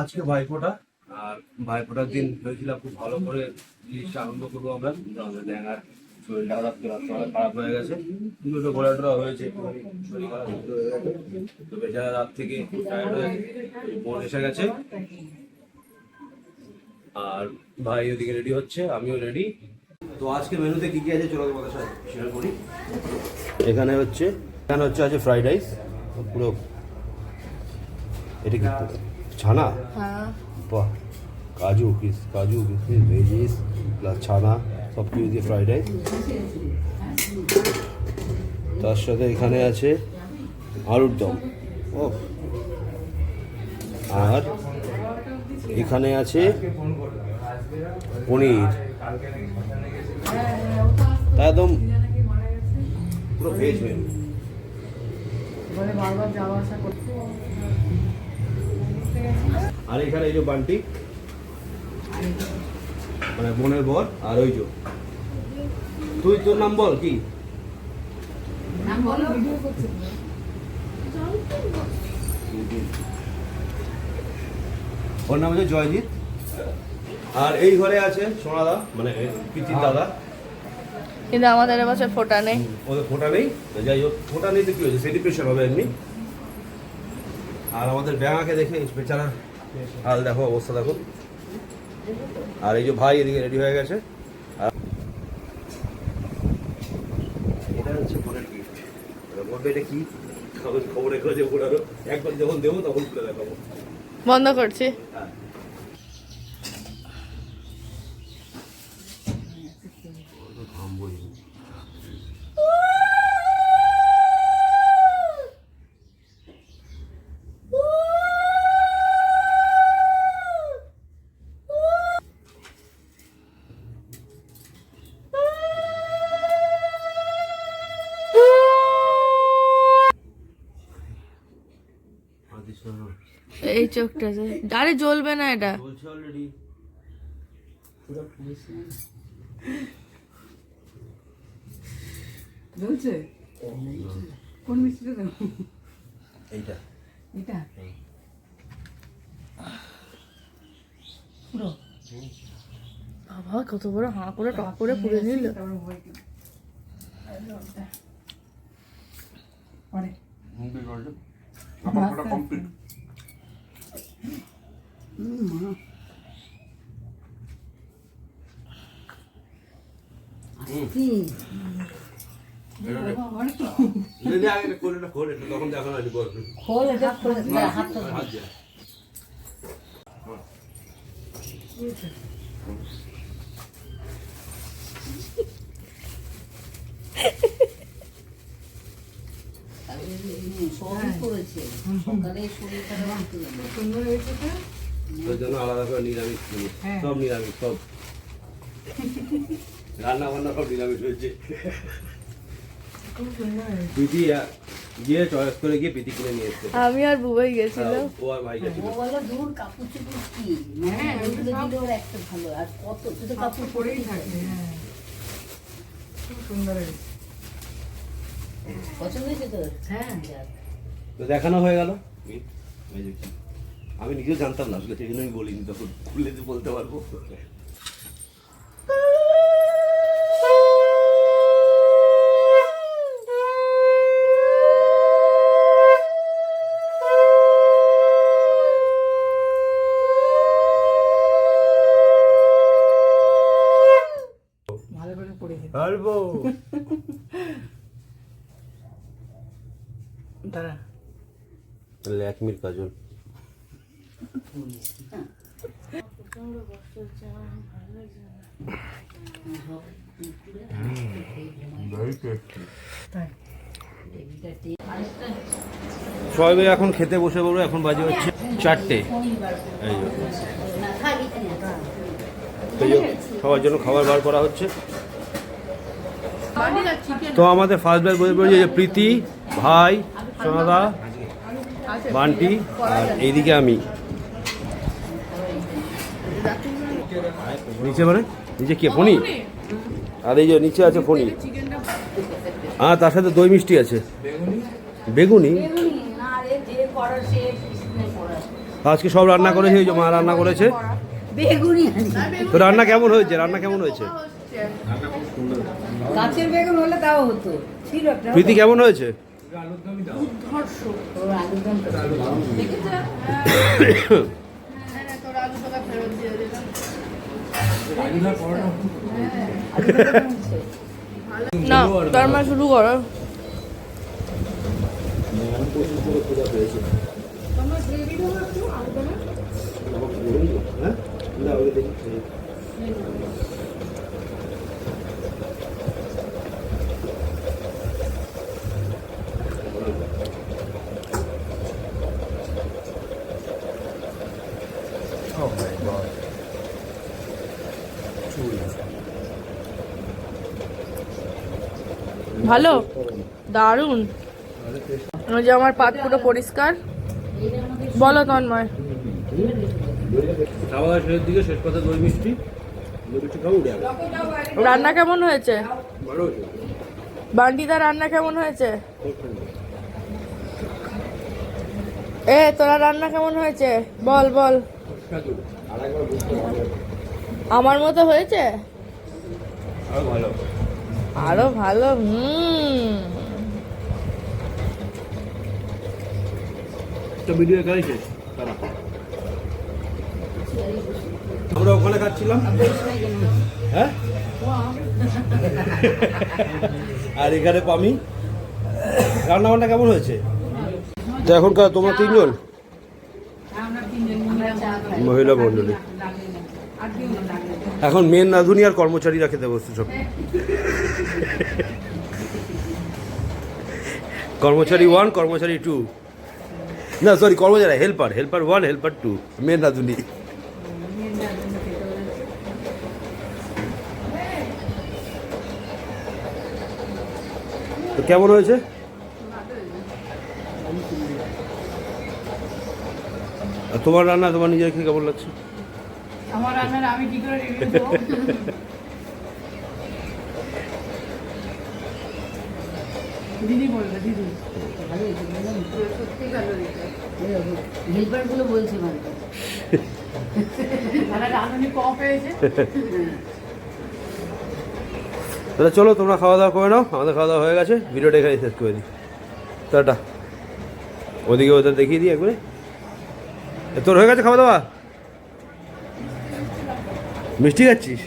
আজকে ভাইফোঁটা, আর ভাইফোঁটার দিন ভেবেছিলাম খুব ভালো করে জিনিসটা আনন্দ করব আমরা। কিন্তু আমাদের শরীরটা হঠাৎ করে খারাপ হয়ে গেছে। দুটো ঘোরাটোরা হয়েছে শরীর খারাপ হয়ে গেছে। তো বেচারা রাত থেকে টায়ার্ড হয়ে বোন এসে গেছে। আর ভাই ওদিকে রেডি হচ্ছে, আমিও রেডি তো আজকে মেনুতে কি কি আছে চলো তোমাদের শেয়ার করি। এখানে হচ্ছে এখানে হচ্ছে আছে ফ্রাইড রাইস পুরো। এটা কি? ছানা? হ্যাঁ। বাহ কাজু কিস কাজু কিসমিস ভেজিস প্লাস ছানা সব কিছু দিয়ে ফ্রাইড রাইস তার সাথে এখানে আছে আলুর দম। ও আর এখানে আছে পনির। তা একদম পুরো ভেজ মেনু আর এখানে এই যে বান্টি। মানে বোনের বর আর ওই যে। তুই তোর নাম বল কি? ওর নাম হচ্ছে জয়জিৎ। আর এই ঘরে আছে সোনাদা মানে পিচির দাদা। কিন্তু আমাদের এবছর ফোটা নেই। ওদের ফোটা নেই। যাই হোক ফোটা নেই তো কি হয়েছে? সেলিব্রেশন হবে এমনি। আর আমাদের ব্যাঙাকে দেখে বেচারা। হাল দেখো অবস্থা দেখো। আর এই যে ভাই এদিকে রেডি হয়ে গেছে। এটা হচ্ছে বোনের গিফট বলবে এটা কি? খবর খবর রেখো যে বোনারও একবার যখন দেবো তখন খুলে দেখাবো। বন্ধ করছি। হ্যাঁ। এই চোখটা যে আরে জ্বলবে না এটা। বলছে জ্বলছে? কোন মিষ্টিটা দেবো এইটা। এটা পুরো। বাবা কত বড় হাঁ করে টক করে পুড়ে নিল। তারপরে ভয় কি পরে যদি আগে এটা করে না করে এটা তখন দেখো না বলবে খোল এটা খোল হাতটা হাত দিয়ে সবই করেছে সকালে শরীর খারাপ সুন্দর হয়েছে ওই জন্য আলাদা করে নিরামিষ হ্যাঁ। সব নিরামিষ সব। রান্না বান্না সব নিরামিষ হয়েছে। খুব সুন্দর হয়েছে প্রীতি আহ, গিয়ে চয়েস করে গিয়ে প্রীতি কিনে নিয়ে এসছে। আমি আর বুবাই গেছিলাম। ও আর ভাই গেছিল। ও বলে দূর কাপড় চোপড় কি? হ্যাঁ, ওইগুলো দিলে ওর একটা ভালো। আর কত? শুধু কাপড় কাপড় পরেই থাকে হ্যাঁ। খুব সুন্দর পছন্দ হয়েছে তোর? হ্যাঁ। তো দেখানো হয়ে গেল। আমি নিজেও জানতাম না আসলে সেই জন্য আমি বলিনি তখন খুলে তো বলতে পারব। ভালো করে পড়েছে পারব দাঁড়া ল্যাকমির কাজল। তাই সবাই এখন খেতে বসে পড়ব, এখন বাজে হচ্ছে চারটে। সবার জন্য খাবার বার করা হচ্ছে। তো আমাদের ফার্স্ট ব্যাচ বসে পড়েছে প্রীতি, ভাই, সোনাদা বান্টি আর এইদিকে আমি। নিচে মানে? নিচে কে? ফণি? আর এই যে নিচে আছে ফণি। আর তার সাথে দই মিষ্টি আছে। বেগুনি? আজকে সব রান্না করেছে ওই যে মা রান্না করেছে। তো রান্না কেমন হয়েছে? রান্না কেমন হয়েছে? গাছের বেগুন হলে তাও হতো। প্রীতি কেমন হয়েছে? ওর আলুর দম তো তোর আলু টাকা ফেরত দিয়ে দিলাম আলুর দম হচ্ছে। না তার মা শুরু করো। ভালো? দারুণ। ওই যে আমার পাত পুরো পরিষ্কার। বলো তন্ময়। দিকে শেষ কথা দই মিষ্টি। রান্না কেমন হয়েছে? বান্টিদা রান্না কেমন হয়েছে? এ তোরা রান্না কেমন হয়েছে? বল বল। আমার মতো হয়েছে? ভালো। আরও ভালো হুম। তো ভিডিও তারা আমরা ওখানে খাচ্ছিলাম। হ্যাঁ? আর এখানে পামি। রান্না বান্না কেমন হয়েছে? তো এখনকার তোমরা তিনজন? মহিলা মন্ডলী এখন মেন রাঁধুনি আর কর্মচারীরা খেতে বসছে সব। কর্মচারী ওয়ান কর্মচারী টু না সরি কর্মচারী helper helper one helper two main রাঁধুনি তো কেমন হয়েছে? তোমার রান্না তোমার নিজের খেয়ে কেমন লাগছে? আমার রান্নার আমি কি করে রিভিউ দেবো দিদি বলবে দিদি। বলছে তাহলে চলো তোমরা খাওয়া দাওয়া করে নাও। আমাদের খাওয়া দাওয়া হয়ে গেছে। ভিডিওটা এখানে শেষ করে দিই। টাটা। ওদিকে ওদের দেখিয়ে দিই একবারে। তোর হয়ে গেছে খাওয়া দাওয়া? মিষ্টি খাচ্ছিস?